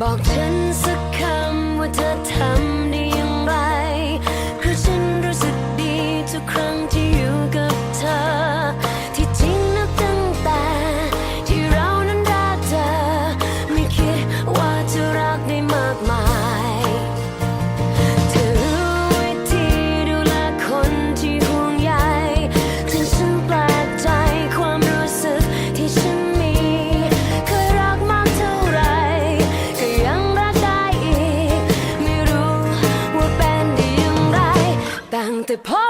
บอกฉันสักคำว่าเธอทำได้อย่างไรเพราะฉันรู้สึกดีทุกครั้งที่อยู่กับเธอ ที่จริงนับตั้งแต่ที่เรานั้นรักเธอ ไม่คิดว่าจะรักได้มากมาย c'est pas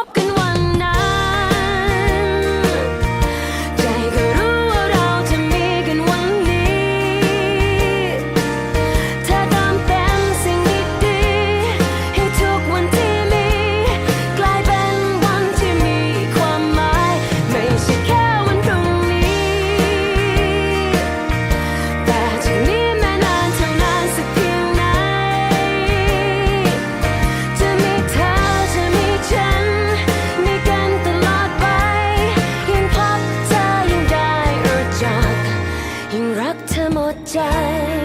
time